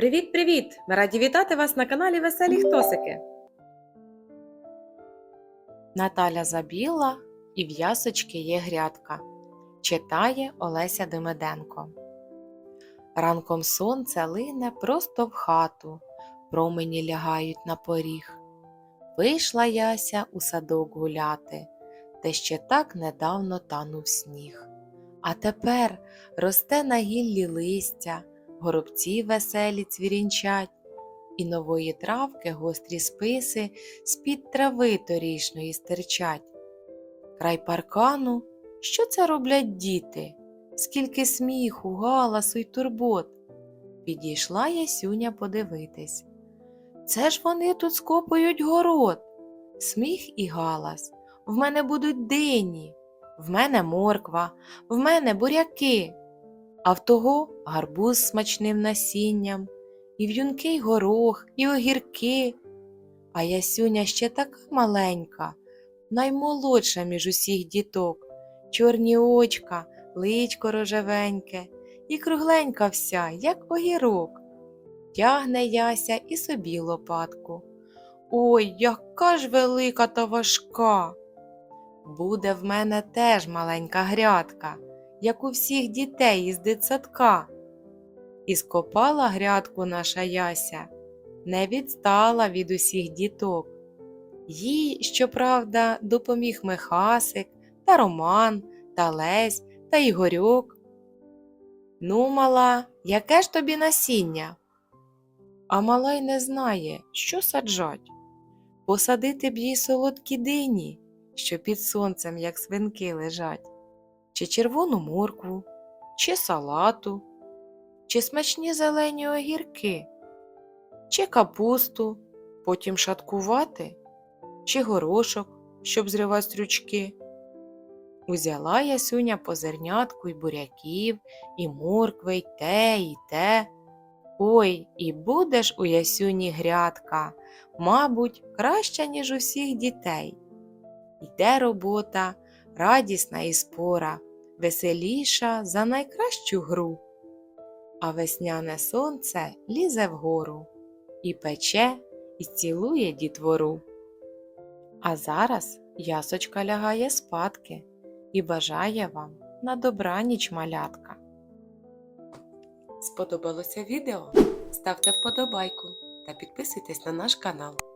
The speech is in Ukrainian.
Привіт-привіт! Ми раді вітати вас на каналі Веселі Хтосики. Наталя забіла і в ясочки є грядка. Читає Олеся Демиденко. Ранком сонце лине просто в хату, промені лягають на поріг. Вийшла яся у садок гуляти, де ще так недавно танув сніг. А тепер росте на гіллі листя, горобці веселі цвірінчать, і нової травки гострі списи з-під трави торішної стирчать. Край паркану, що це роблять діти? Скільки сміху, галасу й турбот. Підійшла Ясюня подивитись. Це ж вони тут скопують город. Сміх і галас. В мене будуть дині, в мене морква, в мене буряки, а в того гарбуз смачним насінням, і в'юнкий горох, і огірки. А Ясюня ще така маленька, наймолодша між усіх діток, чорні очка, личко рожевеньке, і кругленька вся, як огірок. Тягне Яся і собі лопатку. Ой, яка ж велика та важка. Буде в мене теж маленька грядка, як у всіх дітей із дитсадка. І скопала грядку наша Яся, не відстала від усіх діток. Їй, щоправда, допоміг Михасик та Роман, та Лесь та Ігорьок. Ну, мала, яке ж тобі насіння? А мала й не знає, що саджать. Посадити б їй солодкі дині, що під сонцем, як свинки, лежать, чи червону моркву, чи салату, чи смачні зелені огірки, чи капусту, потім шаткувати, чи горошок, щоб зривати стрючки. Узяла ясюня по зернятку й буряків, і моркви, й те, і те. Ой, і буде ж у ясюні грядка, мабуть, краща, ніж у всіх дітей. Йде робота, радісна і спора, веселіша за найкращу гру. А весняне сонце лізе вгору, і пече, і цілує дітвору. А зараз ясочка лягає спадки і бажає вам на добраніч малятка. Сподобалося відео? Ставте вподобайку та підписуйтесь на наш канал.